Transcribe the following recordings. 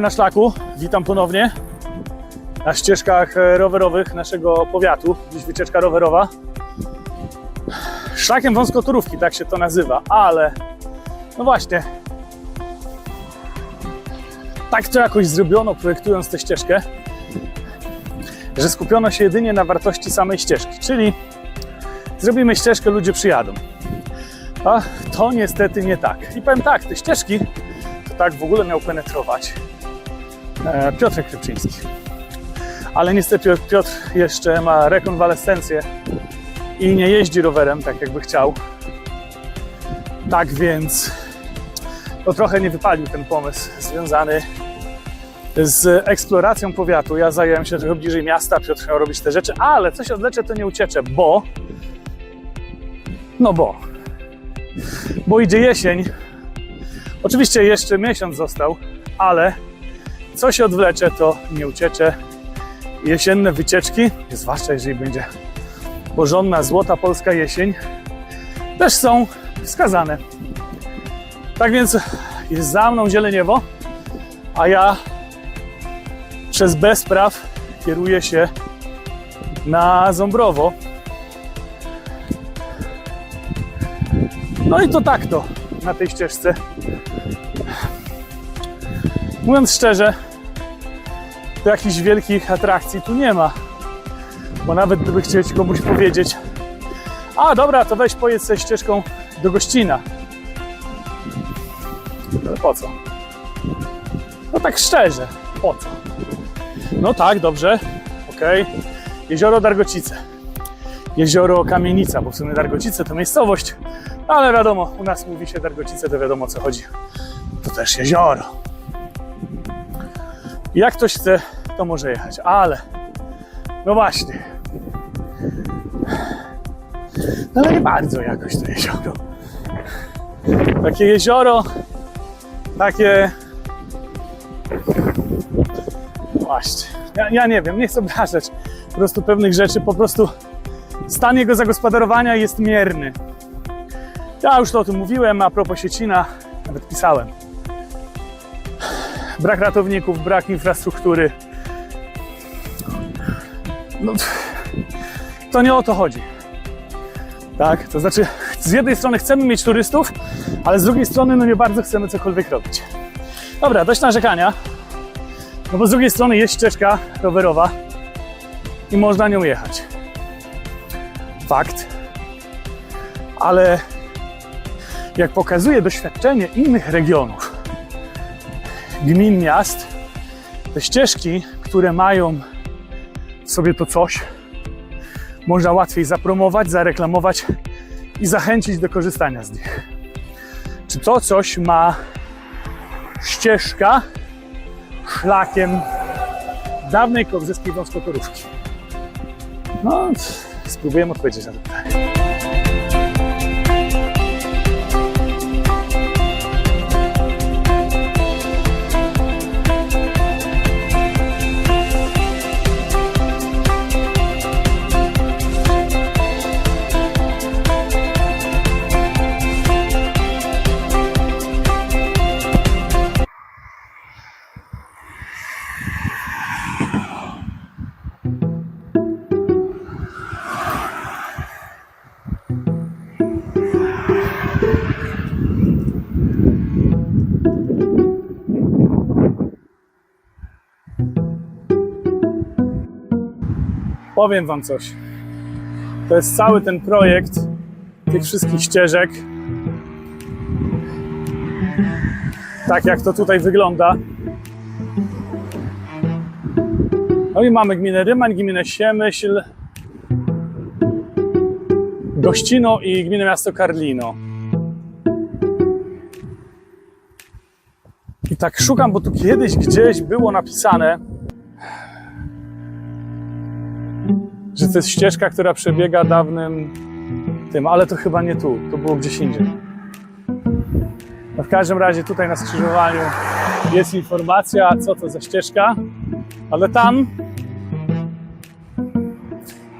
Na szlaku, witam ponownie na ścieżkach e, rowerowych naszego powiatu. Dziś wycieczka rowerowa. Szlakiem wąskotorówki, tak się to nazywa, ale no właśnie, tak to jakoś zrobiono, projektując tę ścieżkę, że skupiono się jedynie na wartości samej ścieżki, czyli zrobimy ścieżkę, ludzie przyjadą. A to niestety nie tak. I powiem tak, te ścieżki to tak w ogóle miał penetrować Piotrek Krzypczyński. Ale niestety Piotr jeszcze ma rekonwalescencję i nie jeździ rowerem tak jakby chciał. Tak więc to trochę nie wypalił ten pomysł związany z eksploracją powiatu. Ja zająłem się trochę bliżej miasta, Piotr miał robić te rzeczy, ale coś odleczę, to nie ucieczę, bo no bo bo idzie jesień. Oczywiście jeszcze miesiąc został, ale co się odwlecze, to nie ucieczę. Jesienne wycieczki, zwłaszcza jeżeli będzie porządna, złota polska jesień, też są wskazane. Tak więc jest za mną Zieleniewo, a ja przez bezpraw kieruję się na Ząbrowo. No i to tak to na tej ścieżce. Mówiąc szczerze, to jakichś wielkich atrakcji tu nie ma. Bo nawet gdyby chcieć komuś powiedzieć, a dobra, to weź pojedź ze ścieżką do Gościna. Ale po co? No tak szczerze, po co? No tak, dobrze, okej. Jezioro Dargocice. Jezioro Kamienica, bo w sumie Dargocice to miejscowość, ale wiadomo, u nas mówi się Dargocice, to wiadomo o co chodzi. To też jezioro. Jak ktoś chce, to może jechać, ale no właśnie. No ale nie bardzo jakoś to jezioro. Takie jezioro, takie właśnie. Ja, ja nie wiem, nie chcę obrażać po prostu pewnych rzeczy, po prostu stan jego zagospodarowania jest mierny. Ja już to o tym mówiłem, a propos Siecina, nawet pisałem. Brak ratowników, brak infrastruktury. No, to nie o to chodzi. Tak, to znaczy, z jednej strony chcemy mieć turystów, ale z drugiej strony, no nie bardzo chcemy cokolwiek robić. Dobra, dość narzekania. No bo z drugiej strony jest ścieżka rowerowa i można nią jechać. Fakt. Ale jak pokazuje doświadczenie innych regionów, gmin, miast, te ścieżki, które mają w sobie to coś, można łatwiej zapromować, zareklamować i zachęcić do korzystania z nich. Czy to coś ma ścieżka szlakiem dawnej kołzyskiej wąskotorówki? No, spróbujemy odpowiedzieć na to pytanie. Powiem Wam coś. To jest cały ten projekt tych wszystkich ścieżek. Tak jak to tutaj wygląda. No i mamy gminę Rymań, gminę Siemyśl, Gościno i gminę miasto Karlino. I tak szukam, bo tu kiedyś gdzieś było napisane, że to jest ścieżka, która przebiega dawnym tym, ale to chyba nie tu, to było gdzieś indziej. No w każdym razie tutaj na skrzyżowaniu jest informacja, co to za ścieżka, ale tam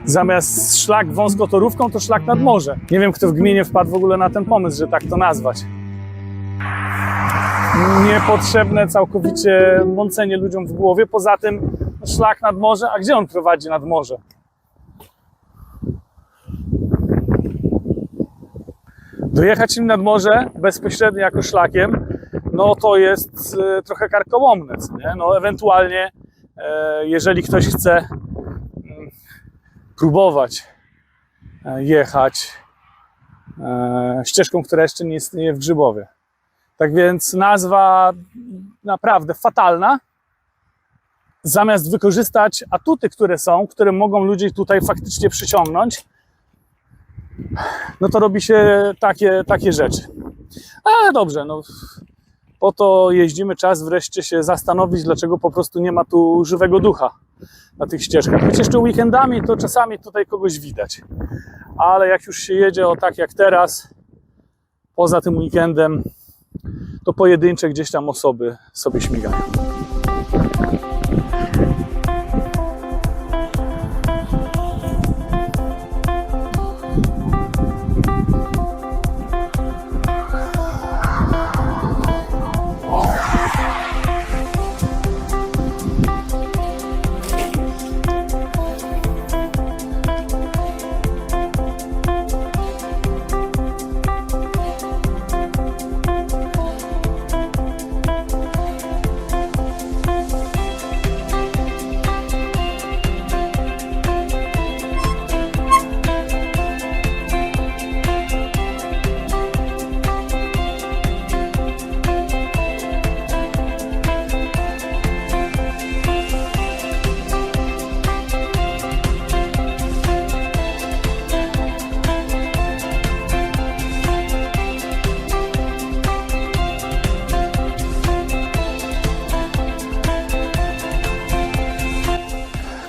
zamiast szlak wąskotorówką, to szlak nad morze. Nie wiem, kto w gminie wpadł w ogóle na ten pomysł, że tak to nazwać. niepotrzebne całkowicie mącenie ludziom w głowie. Poza tym szlak nad morze, a gdzie on prowadzi nad morze? Dojechać im nad morze bezpośrednio jako szlakiem, no to jest e, trochę karkołomne, nie? No ewentualnie, e, jeżeli ktoś chce mm, próbować e, jechać ścieżką, która jeszcze nie istnieje w Grzybowie. Tak więc nazwa naprawdę fatalna. Zamiast wykorzystać atuty, które są, które mogą ludzi tutaj faktycznie przyciągnąć, no to robi się takie, takie rzeczy. Ale dobrze, no po to jeździmy, czas wreszcie się zastanowić, dlaczego po prostu nie ma tu żywego ducha na tych ścieżkach. Choć jeszcze weekendami to czasami tutaj kogoś widać. Ale jak już się jedzie o tak jak teraz, poza tym weekendem, to pojedyncze gdzieś tam osoby sobie śmigają.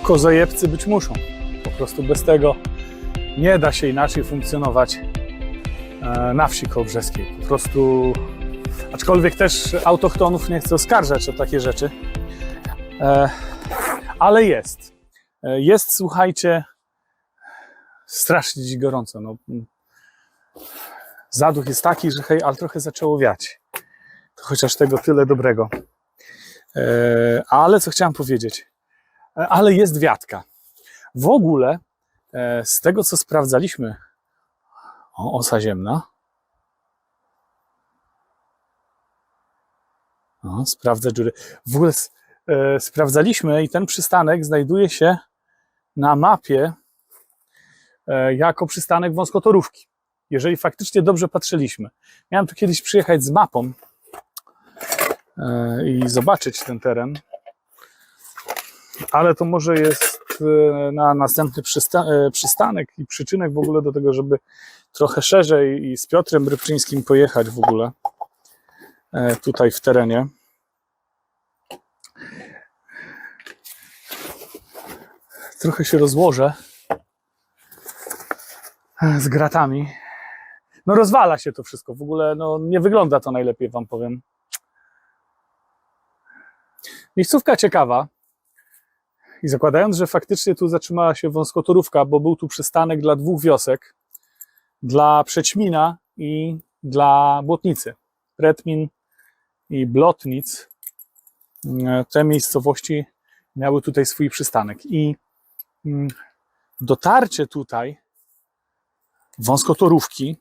Kozojebcy być muszą. Po prostu bez tego nie da się inaczej funkcjonować e, na wsi kołbrzeskiej. Po prostu, aczkolwiek też autochtonów nie chcę oskarżać o takie rzeczy, e, ale jest. E, Jest, słuchajcie, strasznie dziś gorąco. No, zaduch jest taki, że hej, ale trochę zaczęło wiać. To chociaż tego tyle dobrego. Ale co chciałem powiedzieć? Ale jest wiatka. W ogóle e, z tego, co sprawdzaliśmy, o, osa ziemna. O, sprawdzę dziury. W ogóle e, sprawdzaliśmy i ten przystanek znajduje się na mapie e, jako przystanek wąskotorówki. Jeżeli faktycznie dobrze patrzyliśmy. Miałem tu kiedyś przyjechać z mapą e, i zobaczyć ten teren ale to może jest e, na następny przysta e, przystanek i przyczynek w ogóle do tego, żeby trochę szerzej i z Piotrem Rybczyńskim pojechać w ogóle e, tutaj w terenie. Trochę się rozłożę z gratami. No rozwala się to wszystko. W ogóle no, nie wygląda to najlepiej, wam powiem. Miejscówka ciekawa. I zakładając, że faktycznie tu zatrzymała się wąskotorówka, bo był tu przystanek dla dwóch wiosek, dla Przećmina i dla Błotnicy. Pretmin i Blotnic, e, te miejscowości miały tutaj swój przystanek. I mm, dotarcie tutaj wąskotorówki,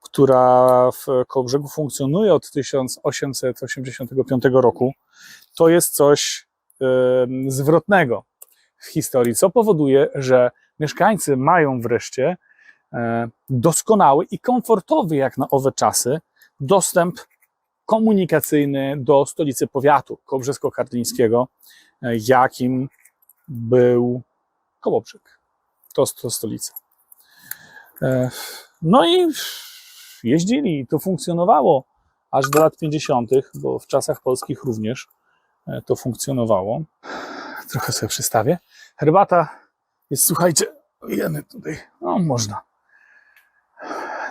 która w Kołbrzegu funkcjonuje od 1885 roku, to jest coś zwrotnego w historii, co powoduje, że mieszkańcy mają wreszcie e, doskonały i komfortowy jak na owe czasy dostęp komunikacyjny do stolicy powiatu kołbrzesko-karlińskiego, e, jakim był Kołobrzeg. To, to stolica. E, No i jeździli, to funkcjonowało aż do lat 50., bo w czasach polskich również to funkcjonowało. Trochę sobie przystawię. Herbata jest, słuchajcie, jemy tutaj, no można.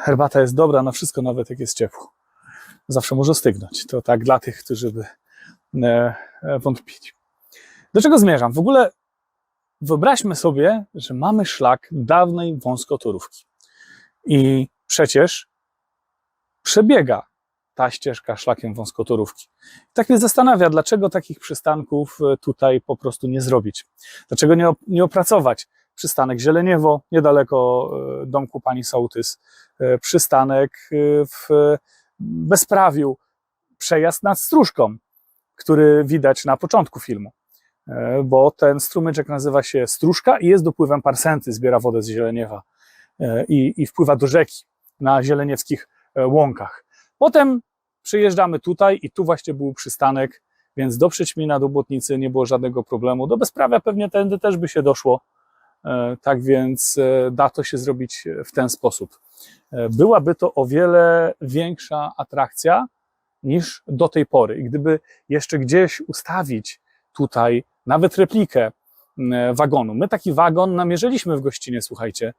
Herbata jest dobra na wszystko, nawet jak jest ciepło. Zawsze może stygnąć. To tak dla tych, którzy by e, e, wątpili. Do czego zmierzam? W ogóle wyobraźmy sobie, że mamy szlak dawnej wąskotorówki. I przecież przebiega ta ścieżka szlakiem wąskotorówki. Tak mnie zastanawia, dlaczego takich przystanków e, tutaj po prostu nie zrobić. Dlaczego nie, nie opracować przystanek Zieleniewo, niedaleko e, domku pani Sołtys, e, przystanek w Bezprawiu, przejazd nad Stróżką, który widać na początku filmu, bo ten strumyczek nazywa się Stróżka i jest dopływem Parsenty, zbiera wodę z Zieleniewa i, i wpływa do rzeki na zieleniewskich łąkach. Potem przyjeżdżamy tutaj i tu właśnie był przystanek, więc do Przećmina, do Błotnicy nie było żadnego problemu. Do Bezprawia pewnie tędy też by się doszło, E, tak więc e, da to się zrobić w ten sposób. E, Byłaby to o wiele większa atrakcja niż do tej pory. I gdyby jeszcze gdzieś ustawić tutaj nawet replikę wagonu. My taki wagon namierzyliśmy w gościnie, słuchajcie,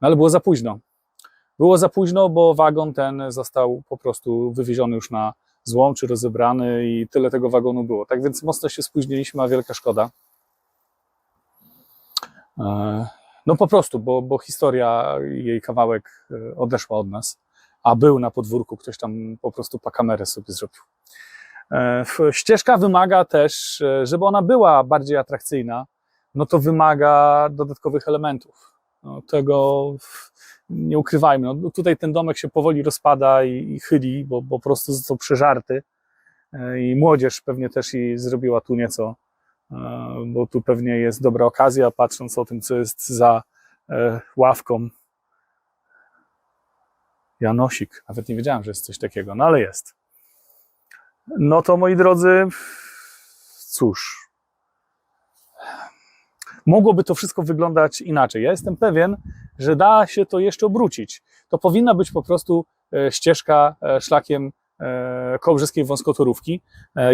no ale było za późno. Było za późno, bo wagon ten został po prostu wywieziony już na złom czy rozebrany i tyle tego wagonu było. Tak więc mocno się spóźniliśmy, a wielka szkoda. E, No po prostu, bo, bo historia, jej kawałek e, odeszła od nas, a był na podwórku, ktoś tam po prostu pa kamerę sobie zrobił. E, Ścieżka wymaga też, żeby ona była bardziej atrakcyjna, no to wymaga dodatkowych elementów. No, tego nie ukrywajmy. No, tutaj ten domek się powoli rozpada i, i chyli, bo, bo po prostu został przeżarty. E, I młodzież pewnie też i zrobiła tu nieco, e, bo tu pewnie jest dobra okazja, patrząc o tym, co jest za e, ławką. Janosik, nawet nie wiedziałem, że jest coś takiego, no ale jest. No to moi drodzy, cóż, mogłoby to wszystko wyglądać inaczej. Ja jestem pewien, że da się to jeszcze obrócić. To powinna być po prostu e, ścieżka e, szlakiem e, kołbrzeskiej wąskotorówki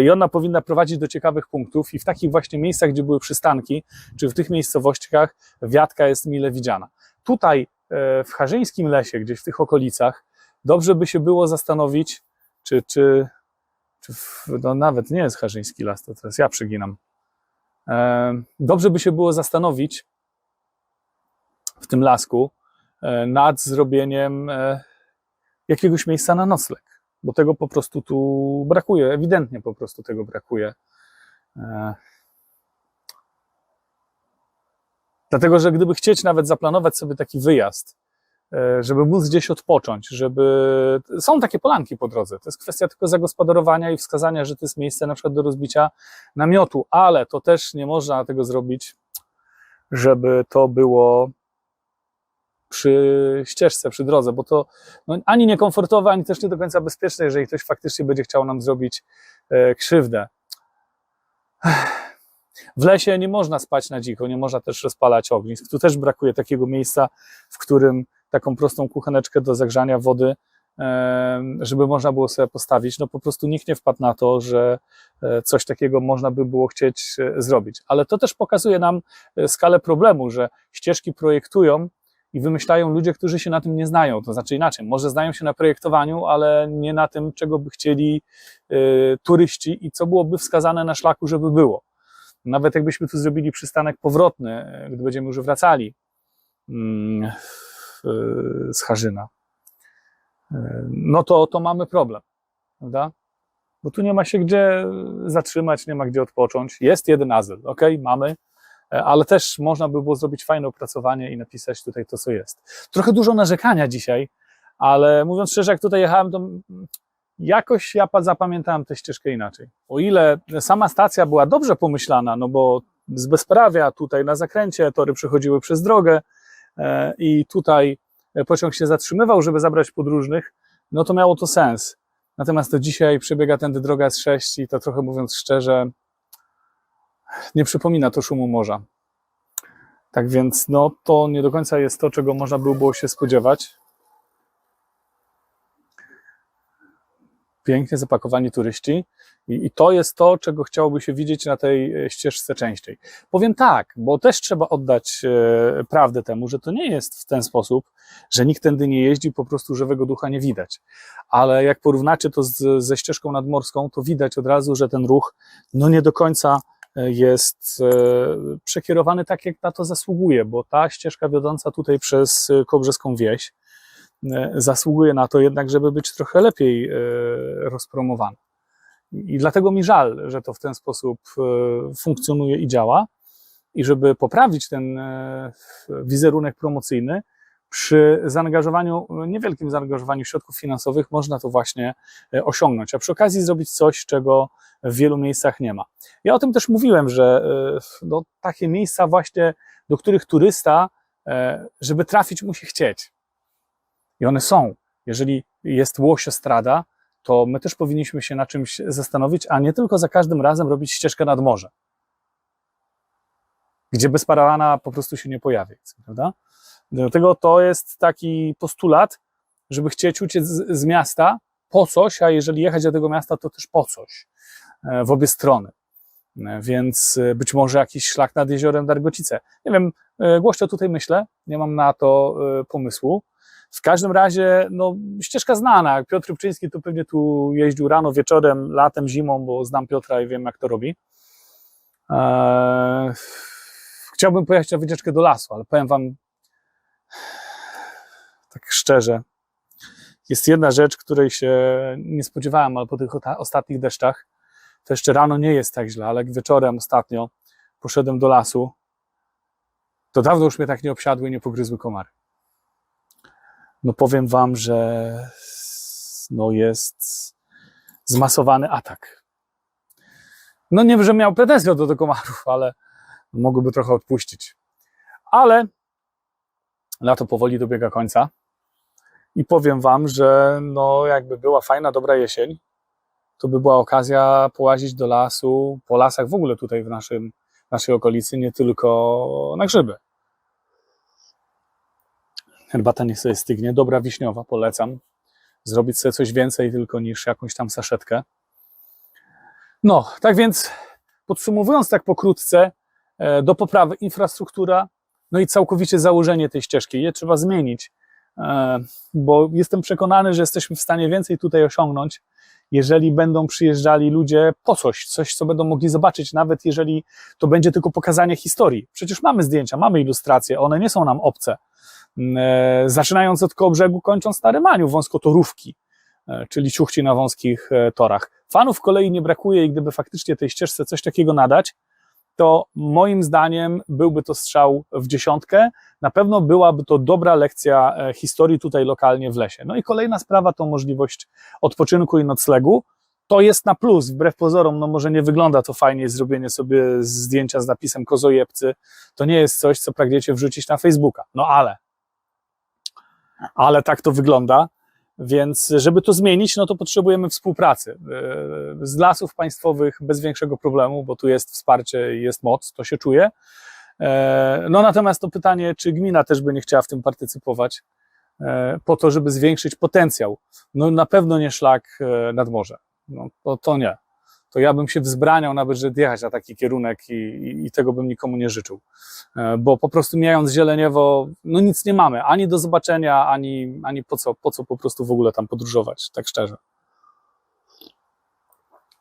i ona powinna prowadzić do ciekawych punktów i w takich właśnie miejscach, gdzie były przystanki, czy w tych miejscowościach wiatka jest mile widziana. Tutaj w Harzyńskim Lesie, gdzieś w tych okolicach, dobrze by się było zastanowić, czy, czy, czy w, no nawet nie jest Harzyński Las, to teraz ja przeginam. E, Dobrze by się było zastanowić w tym lasku e, nad zrobieniem e, jakiegoś miejsca na nocleg, bo tego po prostu tu brakuje, ewidentnie po prostu tego brakuje. Dlatego, że gdyby chcieć nawet zaplanować sobie taki wyjazd, żeby móc gdzieś odpocząć, żeby. Są takie polanki po drodze. To jest kwestia tylko zagospodarowania i wskazania, że to jest miejsce na przykład do rozbicia namiotu, ale to też nie można tego zrobić, żeby to było przy ścieżce, przy drodze, bo to no, ani niekomfortowe, ani też nie do końca bezpieczne, jeżeli ktoś faktycznie będzie chciał nam zrobić e, krzywdę. W lesie nie można spać na dziko, nie można też rozpalać ognisk. Tu też brakuje takiego miejsca, w którym taką prostą kucheneczkę do zagrzania wody, żeby można było sobie postawić. No po prostu nikt nie wpadł na to, że e, coś takiego można by było chcieć e, zrobić. Ale to też pokazuje nam e, skalę problemu, że ścieżki projektują i wymyślają ludzie, którzy się na tym nie znają. To znaczy inaczej, może znają się na projektowaniu, ale nie na tym, czego by chcieli turyści i co byłoby wskazane na szlaku, żeby było. Nawet jakbyśmy tu zrobili przystanek powrotny, y, gdy będziemy już wracali mm, y, z Harzyna, y, no to, to mamy problem, prawda? Bo tu nie ma się gdzie zatrzymać, nie ma gdzie odpocząć. Jest jeden azyl, ok, mamy, E, ale też można by było zrobić fajne opracowanie i napisać tutaj to, co jest. Trochę dużo narzekania dzisiaj, ale mówiąc szczerze, jak tutaj jechałem, to jakoś ja pa- zapamiętałem tę ścieżkę inaczej. O ile sama stacja była dobrze pomyślana, no bo z bezprawia tutaj na zakręcie tory przechodziły przez drogę e, i tutaj pociąg się zatrzymywał, żeby zabrać podróżnych, no to miało to sens. Natomiast to dzisiaj przebiega tędy droga S6 i to trochę mówiąc szczerze, nie przypomina to szumu morza. Tak więc no, to nie do końca jest to, czego można by było się spodziewać. Pięknie zapakowani turyści i, i to jest to, czego chciałoby się widzieć na tej e, ścieżce częściej. Powiem tak, bo też trzeba oddać e, prawdę temu, że to nie jest w ten sposób, że nikt tędy nie jeździ, po prostu żywego ducha nie widać. Ale jak porównacie to z, ze ścieżką nadmorską, to widać od razu, że ten ruch no nie do końca jest e, przekierowany tak, jak na to zasługuje, bo ta ścieżka wiodąca tutaj przez e, Kobrzeską Wieś e, zasługuje na to jednak, żeby być trochę lepiej e, rozpromowany. I dlatego mi żal, że to w ten sposób e, funkcjonuje i działa. I żeby poprawić ten e, wizerunek promocyjny, przy zaangażowaniu, niewielkim zaangażowaniu środków finansowych można to właśnie e, osiągnąć, a przy okazji zrobić coś, czego w wielu miejscach nie ma. Ja o tym też mówiłem, że e, no, takie miejsca właśnie, do których turysta, e, żeby trafić, musi chcieć. I one są. Jeżeli jest Łosiostrada, to my też powinniśmy się na czymś zastanowić, a nie tylko za każdym razem robić ścieżkę nad morze, gdzie bez parawana po prostu się nie pojawi, prawda? Dlatego to jest taki postulat, żeby chcieć uciec z, z miasta po coś, a jeżeli jechać do tego miasta, to też po coś e, w obie strony. E, Więc e, być może jakiś szlak nad jeziorem Dargocice. Nie wiem, głośno tutaj myślę, nie mam na to pomysłu. W każdym razie, no, ścieżka znana. Piotr Rybczyński to pewnie tu jeździł rano, wieczorem, latem, zimą, bo znam Piotra i wiem, jak to robi. Eee, chciałbym pojechać na wycieczkę do lasu, ale powiem wam tak szczerze, jest jedna rzecz, której się nie spodziewałem, ale po tych ostatnich deszczach, to jeszcze rano nie jest tak źle, ale jak wieczorem ostatnio poszedłem do lasu, to dawno już mnie tak nie obsiadły i nie pogryzły komary. No powiem wam, że no jest zmasowany atak. No nie, że miał pretensje do, do komarów, ale mogłyby trochę odpuścić. Ale lato powoli dobiega końca i powiem wam, że no jakby była fajna, dobra jesień, to by była okazja połazić do lasu, po lasach w ogóle tutaj w naszym, naszej okolicy, nie tylko na grzyby. Herbata niech sobie stygnie, dobra wiśniowa, polecam. Zrobić sobie coś więcej tylko niż jakąś tam saszetkę. No, tak więc podsumowując tak pokrótce, e, do poprawy infrastruktura, no i całkowicie założenie tej ścieżki. Je trzeba zmienić, e, bo jestem przekonany, że jesteśmy w stanie więcej tutaj osiągnąć, jeżeli będą przyjeżdżali ludzie po coś, coś, co będą mogli zobaczyć, nawet jeżeli to będzie tylko pokazanie historii. Przecież mamy zdjęcia, mamy ilustracje, one nie są nam obce. E, Zaczynając od Kołobrzegu, kończąc na Rymaniu, wąskotorówki, e, czyli ciuchci na wąskich e, torach. Fanów kolei nie brakuje i gdyby faktycznie tej ścieżce coś takiego nadać, to moim zdaniem byłby to strzał w dziesiątkę. Na pewno byłaby to dobra lekcja historii tutaj lokalnie w lesie. No i kolejna sprawa to możliwość odpoczynku i noclegu. To jest na plus, wbrew pozorom, no może nie wygląda to fajnie, zrobienie sobie zdjęcia z napisem kozojebcy. To nie jest coś, co pragniecie wrzucić na Facebooka. No ale, ale tak to wygląda. Więc żeby to zmienić, no to potrzebujemy współpracy. Yy, Z lasów państwowych bez większego problemu, bo tu jest wsparcie i jest moc, to się czuje. Yy, No natomiast to pytanie, czy gmina też by nie chciała w tym partycypować, yy, po to, żeby zwiększyć potencjał. No na pewno nie szlak nad morze. No to, to nie. To ja bym się wzbraniał nawet, żeby jechać na taki kierunek i, i, i tego bym nikomu nie życzył. E, bo po prostu mijając Zieleniewo, no nic nie mamy, ani do zobaczenia, ani, ani po, co, po co po prostu w ogóle tam podróżować, tak szczerze.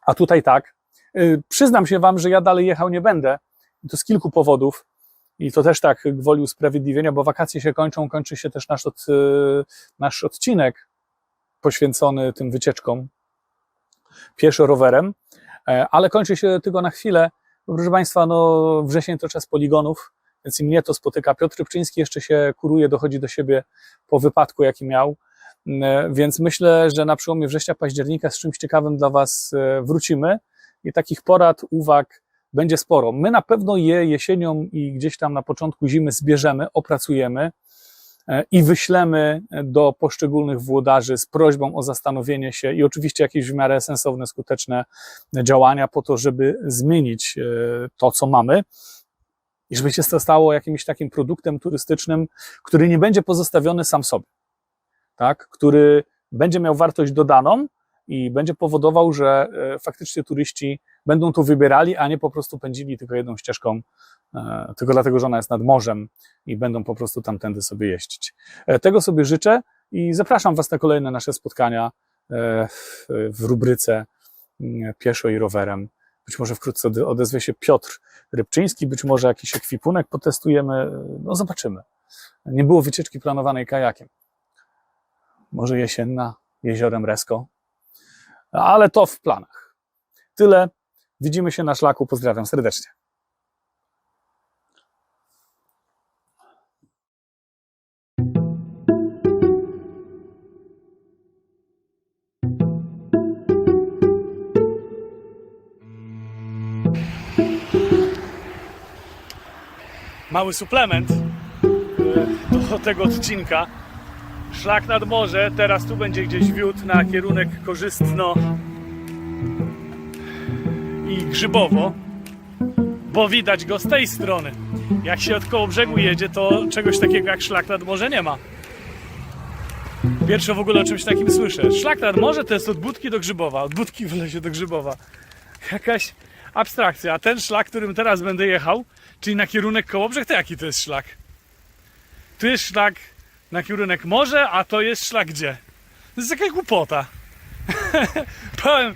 A tutaj tak. Y, Przyznam się wam, że ja dalej jechał nie będę, i to z kilku powodów, i to też tak gwoli usprawiedliwienia, bo wakacje się kończą, kończy się też nasz, od, y, nasz odcinek poświęcony tym wycieczkom pieszo rowerem, E, ale kończy się tylko na chwilę. Proszę Państwa, no wrzesień to czas poligonów, więc i mnie to spotyka. Piotr Rybczyński jeszcze się kuruje, dochodzi do siebie po wypadku, jaki miał. E, Więc myślę, że na przełomie września, października z czymś ciekawym dla Was e, wrócimy i takich porad, uwag będzie sporo. My na pewno je jesienią i gdzieś tam na początku zimy zbierzemy, opracujemy e, i wyślemy do poszczególnych włodarzy z prośbą o zastanowienie się i oczywiście jakieś w miarę sensowne, skuteczne działania po to, żeby zmienić e, to, co mamy i żeby się to stało jakimś takim produktem turystycznym, który nie będzie pozostawiony sam sobie, tak? który będzie miał wartość dodaną i będzie powodował, że e, faktycznie turyści będą tu wybierali, a nie po prostu pędzili tylko jedną ścieżką, e, tylko dlatego, że ona jest nad morzem i będą po prostu tamtędy sobie jeździć. E, Tego sobie życzę i zapraszam Was na kolejne nasze spotkania e, w- rubryce mm, pieszo i rowerem. Być może wkrótce ode- odezwie się Piotr Rybczyński, być może jakiś ekwipunek potestujemy, no zobaczymy. Nie było wycieczki planowanej kajakiem. może jesienna, jeziorem Resko, ale to w planach. Tyle. Widzimy się na szlaku. Pozdrawiam serdecznie. Mały suplement e, do tego odcinka. Szlak nad morze, teraz tu będzie gdzieś wiód na kierunek korzystno i grzybowo, bo widać go z tej strony. Jak się od koło brzegu jedzie, to czegoś takiego jak szlak nad morze nie ma. Pierwsze w ogóle o czymś takim słyszę. Szlak nad morze to jest od Budki do Grzybowa, od Budki w do Grzybowa. Jakaś abstrakcja. A ten szlak, którym teraz będę jechał, czyli na kierunek Kołobrzeg, to jaki to jest szlak? Tu jest szlak na kierunek morze, a to jest szlak gdzie? To jest jakaś głupota. Powiem,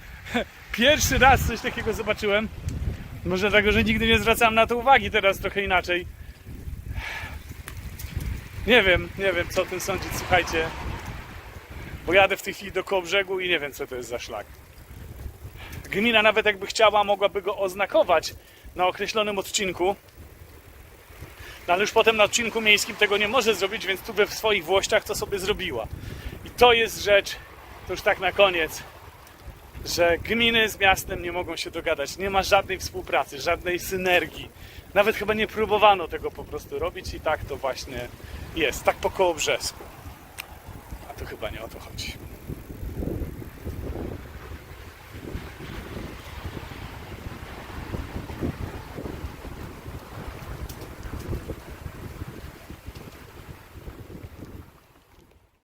pierwszy raz coś takiego zobaczyłem. Może dlatego, że nigdy nie zwracałem na to uwagi, teraz trochę inaczej. Nie wiem, nie wiem co o tym sądzić, słuchajcie. Bo jadę w tej chwili do Kołobrzegu i nie wiem co to jest za szlak. Gmina nawet jakby chciała, mogłaby go oznakować na określonym odcinku. No ale już potem na odcinku miejskim tego nie może zrobić, więc tu we swoich włościach to sobie zrobiła. I to jest rzecz, to już tak na koniec, że gminy z miastem nie mogą się dogadać. Nie ma żadnej współpracy, żadnej synergii. Nawet chyba nie próbowano tego po prostu robić i tak to właśnie jest. Tak po koło brzesku. A to chyba nie o to chodzi.